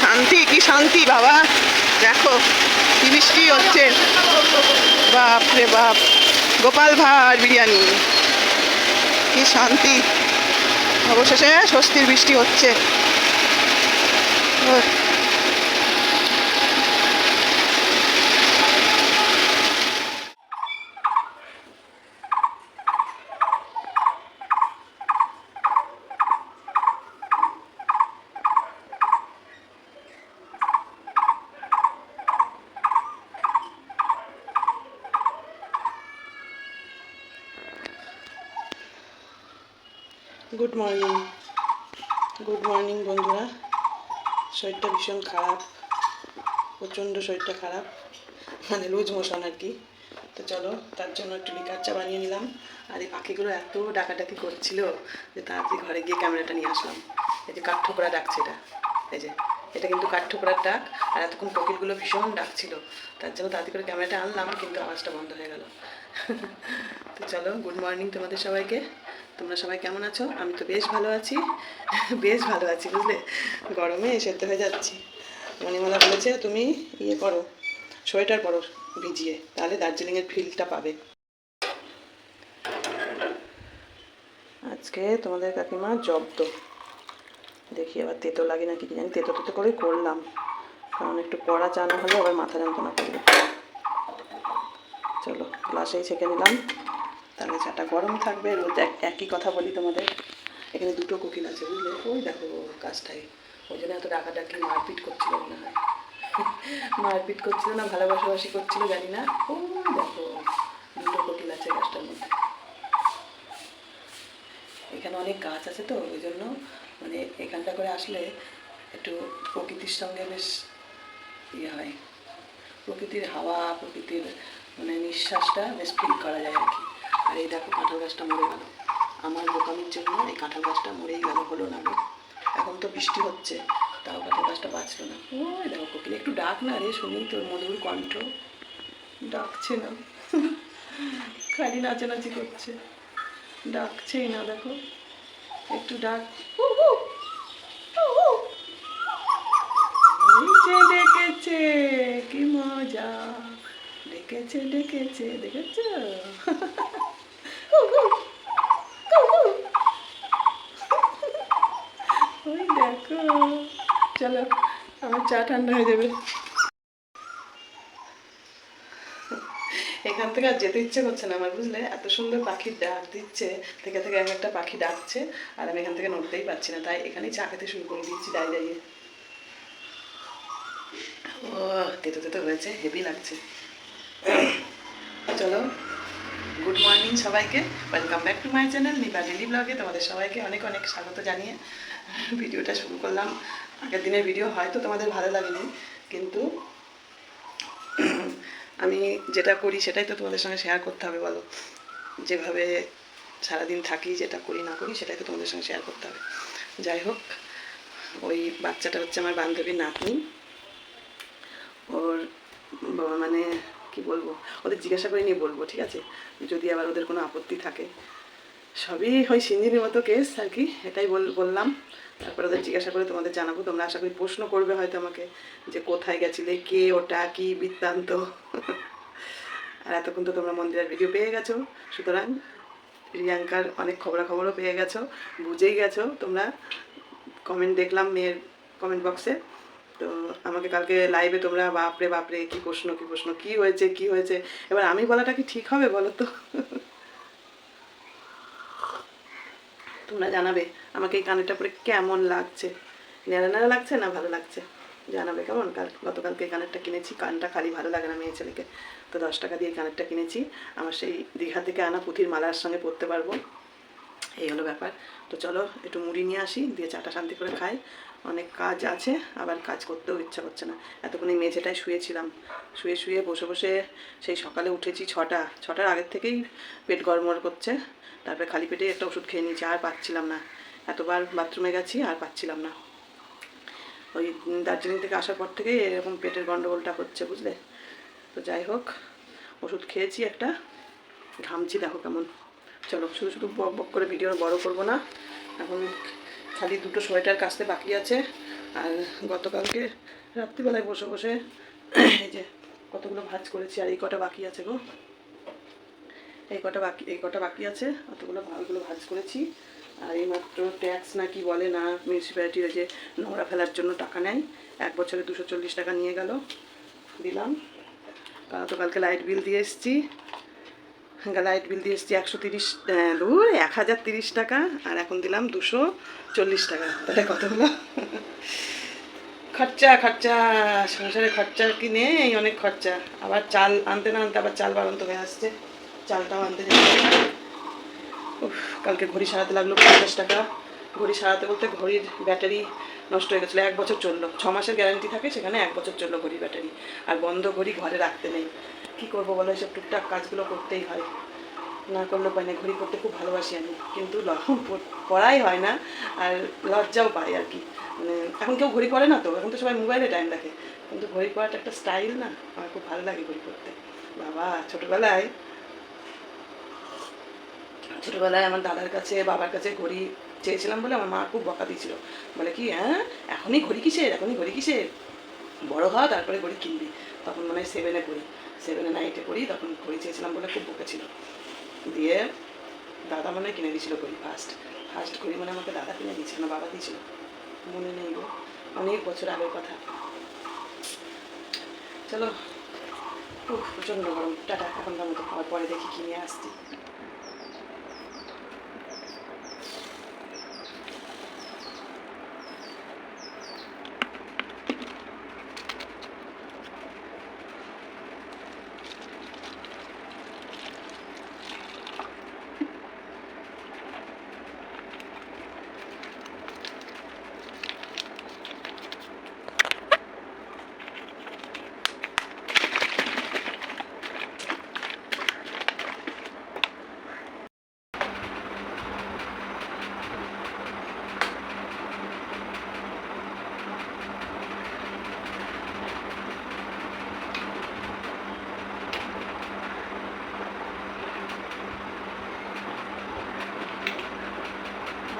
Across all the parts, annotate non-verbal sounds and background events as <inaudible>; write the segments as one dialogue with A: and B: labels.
A: শান্তি, কি শান্তি বাবা? দেখো, কি বৃষ্টি হচ্ছে। বাপ রে বাপ। গোপাল ভাঁড় বিরিয়ানি। কি শান্তি। অবশেষে স্বস্তির বৃষ্টি হচ্ছে। গুড মর্নিং গুড মর্নিং বন্ধুরা। শরীরটা ভীষণ খারাপ। প্রচণ্ড শরীরটা খারাপ। মানে লুজ মোশন আর কি। তো চলো, তার জন্য একটু লিকার চা বানিয়ে নিলাম। আর এই পাখিগুলো এত ডাকাডাকি করছিল যে তাড়াতাড়ি ঘরে গিয়ে ক্যামেরাটা নিয়ে আসলাম। এই যে কাঠঠোকরা ডাকছে এটা। এই যে, এটা কিন্তু কাঠঠোকরার ডাক। আর এতক্ষণ কোকিলগুলো ভীষণ ডাকছিল। তার জন্য তাড়াতাড়ি করে ক্যামেরাটা আনলাম, কিন্তু আওয়াজটা বন্ধ হয়ে গেল। <laughs> তো চলো গুড মর্নিং তোমাদের সবাইকে। তোমরা সবাই কেমন আছো? আমি তো বেশ ভালো আছি। বেশ ভালো আছি, বুঝলে? গরমে সেদ্ধ হয়ে যাচ্ছি। মণিমালা বলেছে, তুমি ইয়ে করো, সোয়েটার পরো ভিজিয়ে, তাহলে দার্জিলিংয়ের ফিলটা পাবে। আজকে তোমাদের কাকিমা জব্দ। দেখি আবার তেতো লাগে নাকি কি জানি, তেতো তেতো করেই করলাম। কারণ একটু কড়া চা না হলে আবার মাথা যন্ত্রণা করবে। চলো গ্লাসেই ছেঁকে নিলাম। তাহলে চাটা গরম থাকবে। এক- একই কথা বলি তোমাদের। এখানে দুটো কোকিল আছে, বুঝলে? ওই দেখো গাছটাই ওই জন্য এত ডাকাডাকি মারপিট করছিল মনে হয়। মারপিট করছিল না, ভালোবাসাবাসি করছিল, জানি না। ও দেখো, দুটো কোকিল আছে গাছটার মধ্যে। এখানে অনেক গাছ আছে তো, ওই জন্য মানে এখানটা করে আসলে একটু প্রকৃতির সঙ্গে বেশ ইয়ে হয়। প্রকৃতির হাওয়া, প্রকৃতির মানে নিঃশ্বাসটা বেশ ফিল করা যায় আর কি। আর এই দেখো কাঁঠাল গাছটা মরে গেল। আমার বোকামির জন্য এই কাঁঠাল গাছটা মরেই গেল হলো না গো। এখন তো বৃষ্টি হচ্ছে, তাও কাঁঠাল গাছটা বাঁচলো না। ওই দেখো কোকিল, একটু ডাক না রে শুনি তোর মধুর কণ্ঠ। ডাকছে না। খালি নাচানাচি করছে। ডাকছেই না দেখো। একটু ডাক। ডেকেছে, কি মজা। ডেকেছে ডেকেছে, দেখেছ ওই দেখো চলো, আমার চা ঠান্ডা হয়ে যাবে। এখান থেকে আর যেতে ইচ্ছে করছে না আমার, বুঝলে? এত সুন্দর পাখির ডাক দিচ্ছে, থেকে থেকে এক একটা পাখি ডাকছে, আর আমি এখান থেকে নড়তেই পারছি না। তাই এখানেই চা খেতে শুরু করে দিচ্ছি, দাঁড়িয়ে দাঁড়িয়ে। ও, তেতো তেতো হয়েছে হেভি লাগছে। চলো গুড মর্নিং সবাইকে। Welcome back to my channel Nipa daily ব্লগে তোমাদের সবাইকে অনেক অনেক স্বাগত জানিয়ে ভিডিওটা শুরু করলাম। আগের দিনের ভিডিও হয়তো তোমাদের ভালো লাগেনি, কিন্তু আমি যেটা করি সেটাই তো তোমাদের সঙ্গে শেয়ার করতে হবে বলো। যেভাবে সারাদিন থাকি, যেটা করি, না করি, সেটাই তো তোমাদের সঙ্গে শেয়ার করতে হবে। যাই হোক, ওই বাচ্চাটা হচ্ছে আমার বান্ধবীর নাতনি। ওর মানে কি বলব, ওদের জিজ্ঞাসা করে নিয়ে বলব, ঠিক আছে? যদি আবার ওদের কোনো আপত্তি থাকে। সবই ওই সিঞ্জিনের মতো কেস আর কি, এটাই বল- বললাম। তারপরে ওদের জিজ্ঞাসা করে তোমাদের জানাব, তোমরা আশা করি প্রশ্ন করবে হয়তো আমাকে যে কোথায় গেছিলে, কে, ওটা, কি, বৃত্তান্ত। আর এতক্ষণ তো তোমরা মন্দিরের ভিডিও পেয়ে গেছো, সুতরাং রিয়াঙ্কার অনেক খবরাখবরও পেয়ে গেছো, বুঝেই গেছো তোমরা। কমেন্ট দেখলাম মেয়ের কমেন্ট বক্সে তো আমাকে কালকে লাইভে তোমরা, বাপরে বাপরে, কি প্রশ্ন কি প্রশ্ন, কি হয়েছে কি হয়েছে? এবার আমি বলাটা কি ঠিক হবে বলো তো? তোমরা জানাবে আমাকে এই কানেরটা পরে কেমন লাগছে। ন্যাড়া ন্যাড়া লাগছে না ভালো লাগছে? জানাবে কেমন? কাল, গতকালকে এই কানেরটা কিনেছি, কানটা খালি ভালো লাগে না মেয়ে ছেলেকে। তো দশ টাকা দিয়ে কানেরটা কিনেছি। আমার সেই দীঘা থেকে আনা পুঁথির মালার সঙ্গে পরতে পারব। এই হলো ব্যাপার। তো চলো, একটু মুড়ি নিয়ে আসি, দিয়ে চাটা শান্তি করে খাই। অনেক কাজ আছে, আবার কাজ করতেও ইচ্ছা করছে না। এতক্ষণ এই মেঝেটায় শুয়েছিলাম। শুয়ে শুয়ে বসে বসে সেই সকালে উঠেছি ছটা। ছটার আগের থেকেই পেট গড়মড় করছে। তারপরে খালি পেটে একটা ওষুধ খেয়ে নিয়েছি, আর পাচ্ছিলাম না। এতবার বাথরুমে গেছি, আর পাচ্ছিলাম না। ওই দার্জিলিং থেকে আসার পর থেকেই এরকম পেটের গণ্ডগোলটা হচ্ছে, বুঝলে? তো যাই হোক, ওষুধ খেয়েছি একটা। ঘামছি দেখো কেমন। চলো, শুধু শুধু বক করে ভিডিও বড় করব না। এখন খালি দুটো সোয়েটার কাচতে বাকি আছে। আর গতকালকে রাত্রিবেলায় বসে বসে এই যে কতগুলো ভাজ করেছি, আর এই কটা বাকি আছে গো। এই কটা বাকি, এই কটা বাকি আছে, অতগুলো ভালগুলো ভাজ করেছি। আর এইমাত্র ট্যাক্স না কি বলে না মিউনিসিপ্যালিটির যে নোংরা ফেলার জন্য টাকা নেয়, এক বছরে দুশো টাকা নিয়ে গেল। দিলাম। তো কালকে লাইট বিল দিয়ে এসেছি। লাইট বিল দিয়ে এসেছি একশো তিরিশ দূর, এক হাজার তিরিশ টাকা, আর এখন দিলাম দুশো চল্লিশ টাকা। তাহলে কত হলো? খরচা খরচা, সংসারে খরচা কি নেই? অনেক খরচা। আবার চাল আনতে না আনতে আবার চাল বাড়ন্ত হয়ে আসছে। চালটাও আনতে যাচ্ছে। কালকে ঘড়ি সারাতে লাগল পঞ্চাশ টাকা। ঘড়ি সারাতে বলতে ঘড়ির ব্যাটারি নষ্ট হয়ে গেছিল, এক বছর চলল। ছ মাসের গ্যারান্টি থাকে, সেখানে এক বছর চলল ঘড়ির ব্যাটারি। আর বন্ধ ঘড়ি ঘরে রাখতে নেই। কি করব বলো, এসব টুকটাক কাজগুলো করতেই হয়। না করলে পাই না, ঘড়ি করতে খুব ভালোবাসি আমি। কিন্তু পড়াই হয় না, আর লজ্জাও পাই আর কি। মানে এখন কেউ ঘড়ি পরে না তো? এখন তো সবাই মোবাইলে টাইম দেখে। কিন্তু ঘড়ি পড়াটা একটা স্টাইল না, আমার খুব ভালো লাগে ঘড়ি করতে বাবা, ছোটোবেলায় ছোটোবেলায় আমার দাদার কাছে, বাবার কাছে ঘড়ি চেয়েছিলাম বলে আমার মা খুব বকা দিয়েছিল। বলে কি হ্যাঁ এখনই ঘড়ি কিসের? এখনই ঘড়ি কিসের? বড় হওয়া, তারপরে ঘড়ি কিনবি। তখন মনে সেভেনে পড়ি। সেভেনে নাইটে পড়ি, তখন ঘড়ি চেয়েছিলাম বলে খুব বকেছিল দিয়ে দাদা মনে কিনে দিয়েছিল ঘড়ি ফার্স্ট ফার্স্ট ঘড়ি মানে আমাকে দাদা কিনে দিয়েছিল না বাবা দিয়েছিল। মনে নেই গো, অনেক বছর আগের কথা। চলো প্রচণ্ড গরম। টাটা, এখনকার মতো খাওয়ার পরে দেখি কিনে আসছি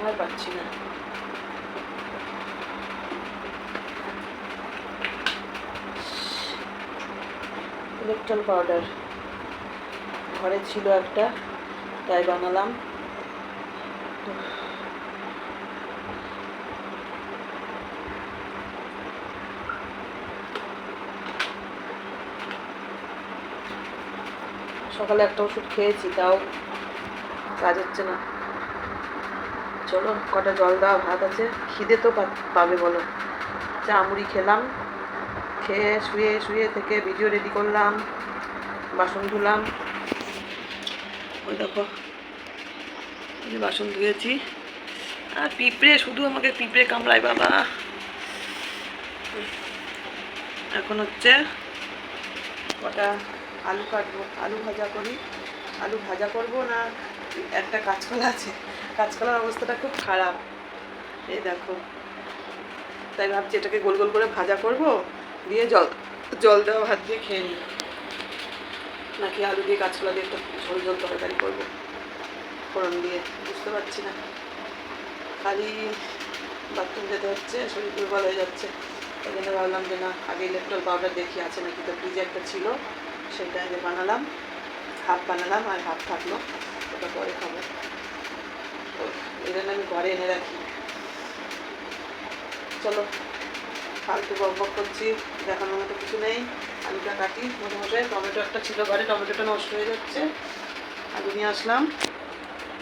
A: আর পাচ্ছি না ইলেকট্রন পাউডার ঘরে ছিল একটা, তাই বানালাম। সকালে একটা ওষুধ খেয়েছি, তাও কাজ হচ্ছে না। চলো, কটা জল দেওয়া ভাত আছে। খিদে তো পাবে বলো। চা, মুড়ি খেলাম। খেয়ে, শুয়ে শুয়ে থেকে ভিডিও রেডি করলাম। বাসন ধুলাম। ওই দেখো বাসন ধুয়েছি। আর পিঁপড়ে, শুধু আমাকে পিঁপড়ে কামড়ায় বাবা। এখন হচ্ছে কটা আলু কাটবো, আলু ভাজা করি। আলু ভাজা করব না, একটা কাঁচকলা আছে। কাঁচকলার অবস্থাটা খুব খারাপ। এই দেখো, তাই ভাবছি এটাকে গোল গোল করে ভাজা করব, দিয়ে জল জল দেওয়া ভাত দিয়ে খেয়ে নিই। নাকি আলু দিয়ে কাঁচকলা দিয়ে একটা ঝোল ঝোল তরকারি করব? ফোড়ন দিয়ে, বুঝতে পারছি না। খালি বাথরুম যেতে হচ্ছে, শরীর দুর্বল হয়ে যাচ্ছে। ওই জন্য ভাবলাম যে না, আগে ইলেকট্রল পাউডার দেখি, আছে নাকি? তো ফ্রিজে একটা ছিল, সেটা যে বানালাম হাফ বানালাম আর হাফ থাকল, ওটা পরে খাব। এই জন্য আমি ঘরে এনে রাখি। চলো, ফালতু বক করছি, দেখানোর মতো কিছু নেই। আলুটা কাটি মোটামুটি টমেটো একটা ছিল ঘরে, টমেটোটা নষ্ট হয়ে যাচ্ছে। আলু নিয়ে আসলাম।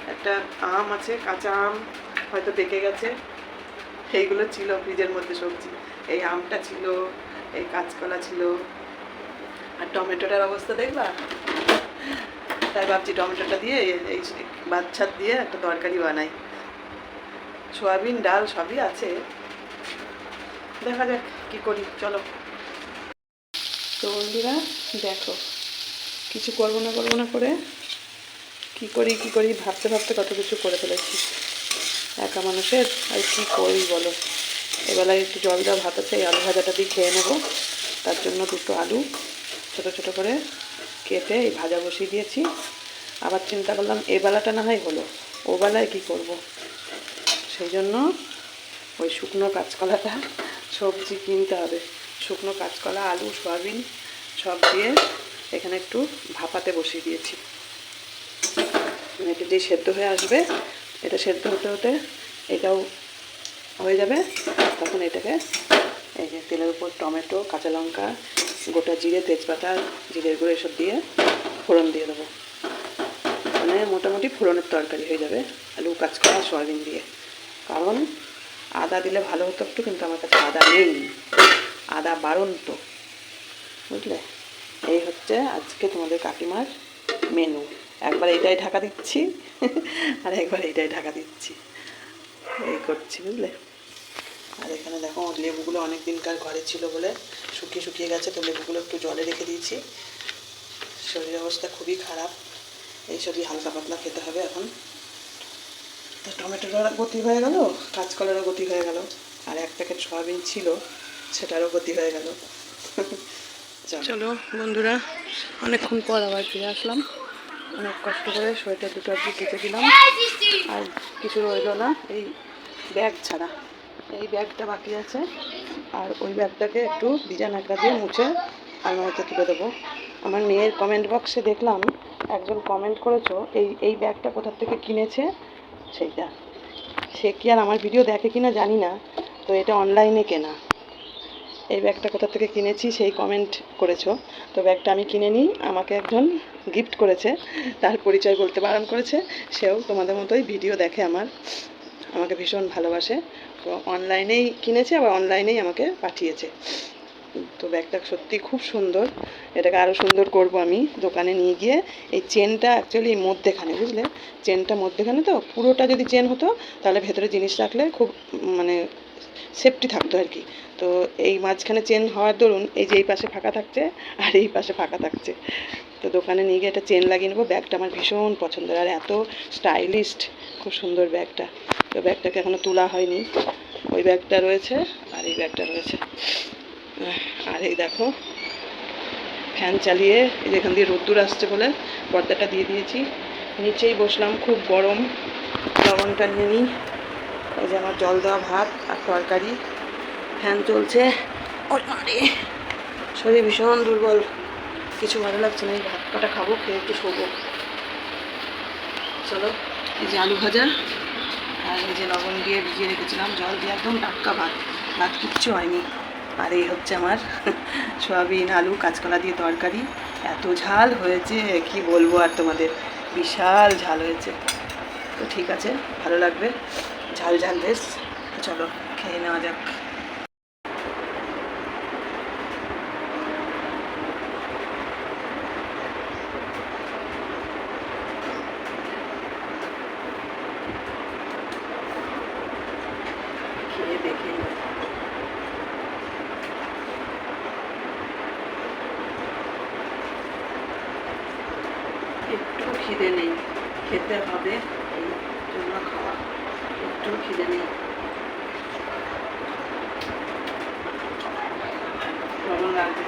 A: একটা আম আছে, কাঁচা আম, হয়তো পেকে গেছে। এইগুলো ছিল ফ্রিজের মধ্যে সবজি। এই আমটা ছিল, এই কাঁচকলা ছিল। আর টমেটোটার অবস্থা দেখবা? তাই ভাবছি টমেটোটা দিয়ে এই বাচ্চার দিয়ে একটা তরকারি বানাই। সোয়াবিন, ডাল সবই আছে। দেখা যাক কি করি, চলো। তো বন্ধুরা, দেখো, কিছু করব না করব না করে কি করি কি করি, ভাবতে ভাবতে কত কিছু করে ফেলেছি। একা মানুষের, আর কি করি বলো? এবেলায় একটু জল দেওয়া ভাত আছে, এই আলু ভাজাটা দিয়ে খেয়ে নেব। তার জন্য দুটো আলু ছোট ছোট করে কেটে এই ভাজা বসিয়ে দিয়েছি। আবার চিন্তা করলাম, এ বেলাটা না হয় হলো, ও বেলায় কী করব? সেই জন্য ওই শুকনো কাঁচকলাটা সবজি কিনতে হবে। শুকনো কাঁচকলা, আলু, সয়াবিন সব দিয়ে এখানে একটু ভাপাতে বসিয়ে দিয়েছি। এটা যেই সেদ্ধ হয়ে আসবে। এটা সেদ্ধ হতে হতে এটাও হয়ে যাবে। তখন এটাকে এই যে তেলের উপর টমেটো, কাঁচা লঙ্কা, গোটা জিরে, তেজপাতা, জিরের গুঁড়ো এসব দিয়ে ফোড়ন দিয়ে দেবো। মানে মোটামুটি ফোড়নের তরকারি হয়ে যাবে আলু, কাঁচকলা, সয়াবিন দিয়ে। কারণ আদা দিলে ভালো হতো একটু, কিন্তু আমার কাছে আদা নেই। আদা বারণ তো বুঝলে? এই হচ্ছে আজকে তোমাদের কাকিমার মেনু একবার এটাই ঢাকা দিচ্ছি, <laughs> আর একবার এটাই ঢাকা দিচ্ছি। এই করছি, বুঝলে? আর এখানে দেখো, লেবুগুলো অনেক দিনকার ঘরে ছিল বলে শুকিয়ে শুকিয়ে গেছে, তো লেবুগুলো একটু জলে রেখে দিয়েছি। শরীর অবস্থা খুবই খারাপ এইসবই হালকা পাতলা খেতে হবে এখন। তো টমেটোর গতি হয়ে গেল, কাঁচকলারও গতি হয়ে গেল। আর এক প্যাকেট সয়াবিন ছিল সেটারও ক্ষতি হয়ে গেল। চলো। বন্ধুরা, অনেকক্ষণ পর আবার ফিরে আসলাম। অনেক কষ্ট করে সোয়েটার দুটো আর কেটে দিলাম আর কিছু রইল না, এই ব্যাগ ছাড়া। এই ব্যাগটা বাকি আছে। আর ওই ব্যাগটাকে একটু ভিজা ন্যাকড়া দিয়ে মুছে আলমারিতে তুলে দেবো। আমার মেয়ের কমেন্ট বক্সে দেখলাম, একজন কমেন্ট করেছ, এই এই ব্যাগটা কোথার থেকে কিনেছে? সেইটা। সে কি আর আমার ভিডিও দেখে কিনা জানি না, তো এটা অনলাইনে কেনা। এই ব্যাগটা কোথা থেকে কিনেছি সেই কমেন্ট করেছ। তো ব্যাগটা আমি কিনে নিই, আমাকে একজন গিফট করেছে, তার পরিচয় বলতে বারণ করেছে, সেও তোমাদের মতোই ভিডিও দেখে আমার, আমাকে ভীষণ ভালোবাসে। তো অনলাইনেই কিনেছে, আবার অনলাইনেই আমাকে পাঠিয়েছে। তো ব্যাগটা সত্যি খুব সুন্দর, এটাকে আরও সুন্দর করব আমি দোকানে নিয়ে গিয়ে। এই চেনটা অ্যাকচুয়ালি মধ্যেখানে, বুঝলে? চেনটা মধ্যেখানে তো, পুরোটা যদি চেন হতো, তাহলে ভেতরে জিনিস রাখলে খুব মানে সেফটি থাকতো আর কি। তো এই মাঝখানে চেন হওয়ার দরুন এই যে এই পাশে ফাঁকা থাকছে আর এই পাশে ফাঁকা থাকছে। তো দোকানে নিয়ে গিয়ে একটা চেন লাগিয়ে নেব। ব্যাগটা আমার ভীষণ পছন্দের। আর এত স্টাইলিস্ট খুব সুন্দর ব্যাগটা। তো ব্যাগটাকে এখনও তোলা হয়নি। ওই ব্যাগটা রয়েছে আর এই ব্যাগটা রয়েছে। আর এই দেখো ফ্যান চালিয়ে এই যে এখান দিয়ে রোদ্দুর আসছে বলে পর্দাটা দিয়ে দিয়েছি। নিচেই বসলাম, খুব গরম। লবণটা নিয়ে নিই। এই যে আমার জল দেওয়া ভাত আর তরকারি। ফ্যান চলছে। শরীর ভীষণ দুর্বল। কিছু ভালো লাগছে না, এই ভাত কটা খাব, খেয়ে একটু শোবো। চলো, এই যে আলু ভাজা আর এই যে লবণ দিয়ে ভিজিয়ে রেখেছিলাম। জল দিয়ে একদম টাটকা ভাত। ভাত কিচ্ছু হয়নি। আর এই হচ্ছে আমার <laughs> সয়াবিন, আলু, কাঁচকলা দিয়ে তরকারি। এত ঝাল হয়েছে, কি বলব আর তোমাদের? বিশাল ঝাল হয়েছে। তো ঠিক আছে, ভালো লাগবে। ঝাল ঝাল বেশ। চলো, খেয়ে নেওয়া যাক। একটু খিদে নেই। খেতে হবে, এই জন্য খাওয়া। লাগবে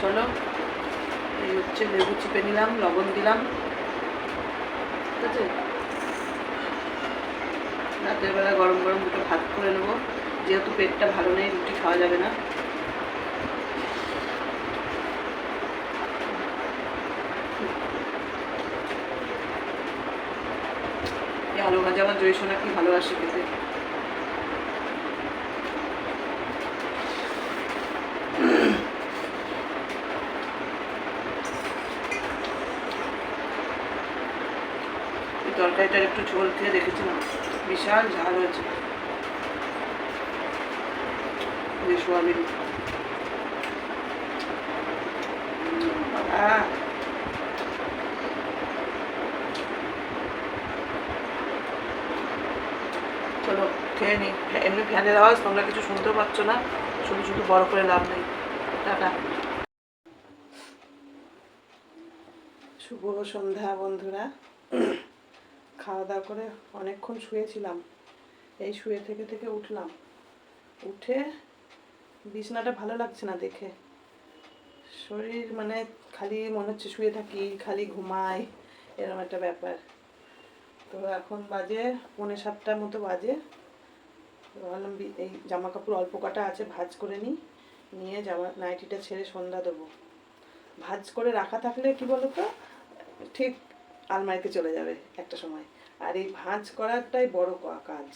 A: চলো, এই হচ্ছে লেবু চিপে নিলাম, লবণ দিলাম। ঠিক আছে? রাতের বেলা গরম গরম দুটো ভাত করে নেব। যেহেতু পেটটা ভালো নেই, রুটি খাওয়া যাবে না। আলু ভাজা আমার জয় সোনা কি ভালোবাসে খেতে তরকারিটার একটু ঝোল খেয়ে দেখেছিলাম। বিশাল ঝাল হয়েছে। সোয়াবিন বাবা চলো খেয়ে নি এমনি ফ্যানের আওয়াজ তোমরা কিছু শুনতে পাচ্ছ না। শুধু শুধু বড় করে লাভ নেই। টাটা। শুভ সন্ধ্যা বন্ধুরা। খাওয়া দাওয়া করে অনেকক্ষণ শুয়েছিলাম। এই শুয়ে থেকে থেকে উঠলাম। উঠে বিছনাটা ভালো লাগছে না দেখে। শরীর মানে খালি মনে হচ্ছে শুয়ে থাকি, খালি ঘুমাই এরকম একটা ব্যাপার। তো এখন বাজে পৌনে সাতটার মতো বাজে। ভাবলাম এই জামা কাপড় অল্প কটা আছে, ভাজ করে নিই। নিয়ে জামা নাইটিটা ছেড়ে সন্ধ্যা দেবো। ভাঁজ করে রাখা থাকলে কি বলতো? ঠিক আলমারিতে চলে যাবে একটা সময়। আর এই ভাঁজ করাটাই বড় কাজ।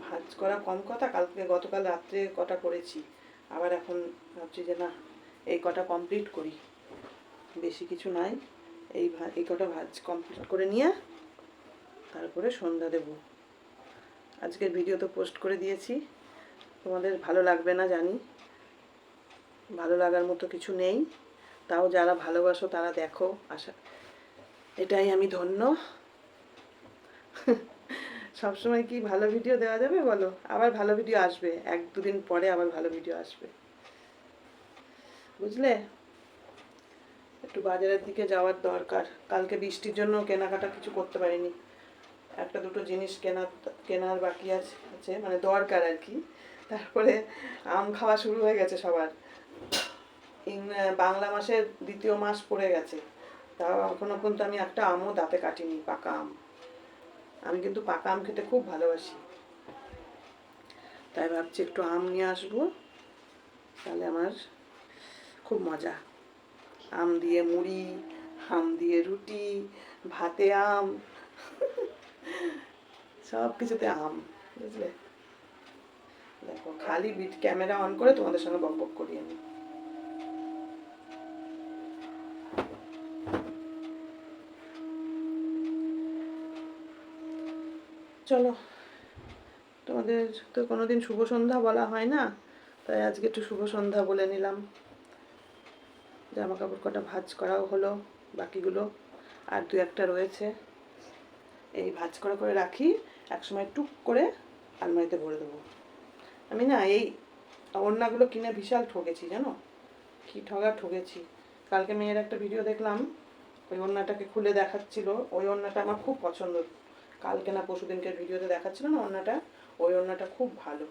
A: ভাঁজ করা কম কথা, কালকে গতকাল রাত্রে কটা করেছি। আবার এখন ভাবছি যে না, এই কটা কমপ্লিট করি। বেশি কিছু নাই। এই এই কটা ভাজ কমপ্লিট করে নিয়ে তারপরে সন্ধ্যা দেব। আজকের ভিডিও তো পোস্ট করে দিয়েছি। তোমাদের ভালো লাগবে না জানি। ভালো লাগার মতো কিছু নেই। তাও যারা ভালোবাসো তারা দেখো, আশা এটাই আমি ধন্য। <laughs> সবসময় কি ভালো ভিডিও দেওয়া যাবে বলো? আবার ভালো ভিডিও আসবে। এক দুদিন পরে আবার ভালো ভিডিও আসবে। বুঝলে? একটু বাজারের দিকে যাওয়ার দরকার। কালকে বৃষ্টির জন্য কেনাকাটা কিছু করতে পারিনি। একটা দুটো জিনিস কেনার কেনার বাকি আছে মানে দরকার আর কি। তারপরে আম খাওয়া শুরু হয়ে গেছে সবার। বাংলা মাসের দ্বিতীয় মাস পড়ে গেছে। তাও এখনও পর্যন্ত আমি একটা আমও দাঁতে কাটিনি, পাকা আম। আমি কিন্তু পাকা আম খেতে খুব ভালোবাসি। তাই ভাবছি একটু আম নিয়ে আসব। তাহলে আমার খুব মজা। আম দিয়ে মুড়ি, আম দিয়ে রুটি, ভাতে আম সব কিছুতে আম, বুঝলে? দেখো, খালি বিট ক্যামেরা অন করে তোমাদের সঙ্গে বক বক করি আমি। চলো, তোমাদের তো কোনোদিন শুভ সন্ধ্যা বলা হয় না, তাই আজকে একটু শুভ সন্ধ্যা বলে নিলাম। জামা কাপড় কটা ভাঁজ করাও হলো, বাকিগুলো আর দু একটা রয়েছে। এই ভাজ করা করে রাখি। একসময় টুক করে আলমারিতে ভরে দেবো। আমি না এই ওড়নাগুলো কিনে বিশাল ঠকেছি জানো? কি ঠগা ঠকেছি কালকে মেয়ের একটা ভিডিও দেখলাম, ওই ওড়নাটাকে খুলে দেখাচ্ছিল, ওই ওড়নাটা আমার খুব পছন্দ। কালকে না পরশু দিনকে ভিডিওতে দেখাচ্ছিল না ওড়নাটা ওই ওড়নাটা খুব ভালো।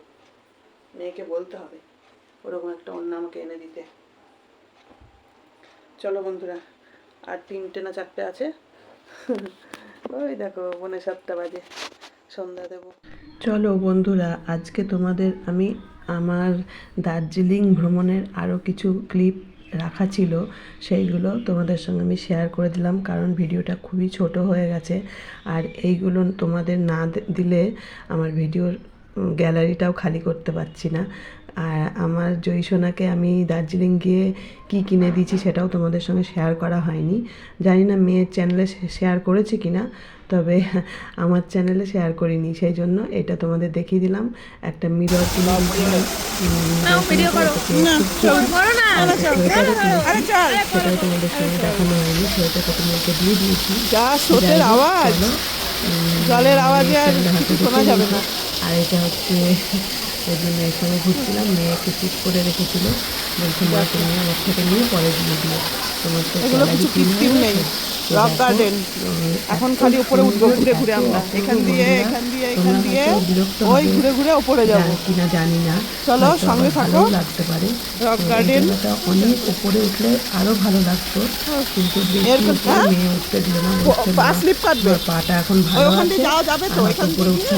A: মেয়েকে বলতে হবে, ওরকম একটা ওড়না আমাকে এনে দিতে। চলো বন্ধুরা, আর তিনটে না চারটে আছে? ওই দেখো পৌনে সাতটা বাজে। সন্ধ্যা দেব। চলো বন্ধুরা, আজকে তোমাদের আমি আমার দার্জিলিং ভ্রমণের আরও কিছু ক্লিপ রাখা ছিল, সেইগুলো তোমাদের সঙ্গে আমি শেয়ার করে দিলাম, কারণ ভিডিওটা খুবই ছোট হয়ে গেছে। আর এইগুলো তোমাদের না দিলে আমার ভিডিওর গ্যালারিটাও খালি করতে পারছি না। আর আমার জয়সোনাকে আমি দার্জিলিং গিয়ে কি কিনে দিয়েছি সেটাও তোমাদের সঙ্গে শেয়ার করা হয়নি। জানি না মেয়ের চ্যানেলে শেয়ার করেছে কি না তবে আমার চ্যানেলে শেয়ার করিনি সেই জন্য এটা তোমাদের দেখিয়ে দিলাম। একটা মিরর সেটাও তোমাদের সঙ্গে দেখানো হয়নি সোয়েটারটা তোমাকে দিয়ে দিয়েছি।
B: যা স্রোতের আওয়াজ। জলের আওয়াজে আর কিছু শোনা যাবে না।
A: আর এটা হচ্ছে <laughs> ওই জন্য এর সঙ্গে ঘুরছিলাম মেয়ে একটু চুপ করে রেখেছিল বলছে মা তুমি আমার থেকে নিয়ে পরে দিয়ে দিও। তোমার তো
B: কিছু নেই। Rock garden. এখন খালি উপরে উঠবো ঘুরে ঘুরে আমরা। এখান দিয়ে এখান দিয়ে এখান দিয়ে ওই ঘুরে ঘুরে উপরে যাব।
A: কিনা জানি না
B: চলো, সঙ্গে থাকো।
A: লাগতে পারে।
B: Rock garden.
A: অনেক উপরে উঠলে আরও ভালো লাগতো। কিন্তু বেশি
B: এরকম, হ্যাঁ?
A: মেয়ে উঠতে দিল না
B: পা স্লিপ কাটবে।
A: পাটা এখন ভালো
B: ওখান দিয়ে যাওয়া যাবে তো, এখান
A: উপরে উঠতে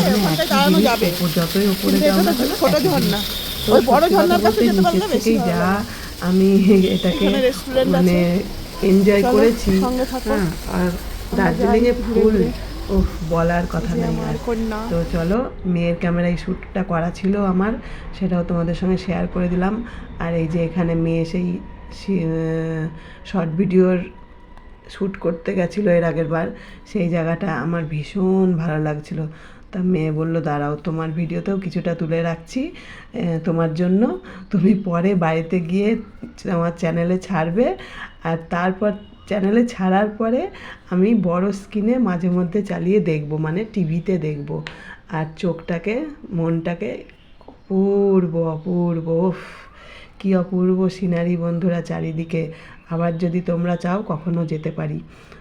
B: দাঁড়ানো যাবে।
A: যতই উপরে
B: কিন্তু
A: যাও
B: এটা
A: না
B: তো ছোট ঝর্ণা। ওই বড় ঝর্ণার কাছে যেতে পারলে বেশি
A: যা আমি এটাকে মানে এনজয় করেছি। হ্যাঁ আর দার্জিলিং এ ফুল। উফ বলার কথা নেই আর। তো চলো মেয়ের ক্যামেরায় শ্যুটটা করা ছিল আমার সেটাও তোমাদের সঙ্গে শেয়ার করে দিলাম। আর এই যে এখানে মেয়ে সেই শর্ট ভিডিওর শ্যুট করতে গেছিল এর আগের বার সেই জায়গাটা আমার ভীষণ ভালো লাগছিল। তা মেয়ে বলল দাঁড়াও তোমার ভিডিওতেও কিছুটা তুলে রাখছি তোমার জন্য। তুমি পরে বাড়িতে গিয়ে আমার চ্যানেলে ছাড়বে আর তারপর চ্যানেলে ছাড়ার পরে আমি বড় স্ক্রিনে মাঝে মধ্যে চালিয়ে দেখব মানে টিভিতে দেখব। আর চোখটাকে, মনটাকে অপূর্ব অপূর্ব কি অপূর্ব সিনারি বন্ধুরা চারিদিকে। আবার যদি তোমরা চাও, কখনো যেতে পারি।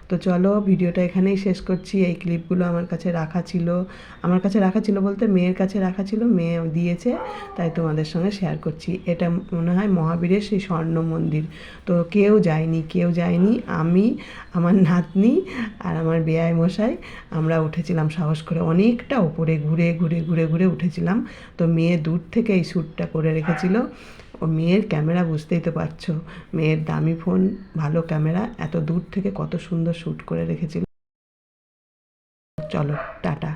A: তো চলো, ভিডিওটা এখানেই শেষ করছি। এই ক্লিপগুলো আমার কাছে রাখা ছিল। আমার কাছে রাখা ছিল বলতে মেয়ের কাছে রাখা ছিল, মেয়ে দিয়েছে, তাই তোমাদের সঙ্গে শেয়ার করছি। এটা মনে হয় মহাবীরের সেই স্বর্ণ মন্দির। তো কেউ যায়নি কেউ যায়নি। আমি, আমার নাতনি আর আমার বেয়াই মশাই, আমরা উঠেছিলাম সাহস করে। অনেকটা ওপরে, ঘুরে ঘুরে ঘুরে ঘুরে উঠেছিলাম। তো মেয়ে দূর থেকে এই শ্যুটটা করে রেখেছিল। ও মেয়ের ক্যামেরা বুঝতেই তো পারছ। মেয়ের দামি ফোন, ভালো ক্যামেরা, এত দূর থেকে কত সুন্দর শ্যুট করে রেখেছিল। চলো, টাটা।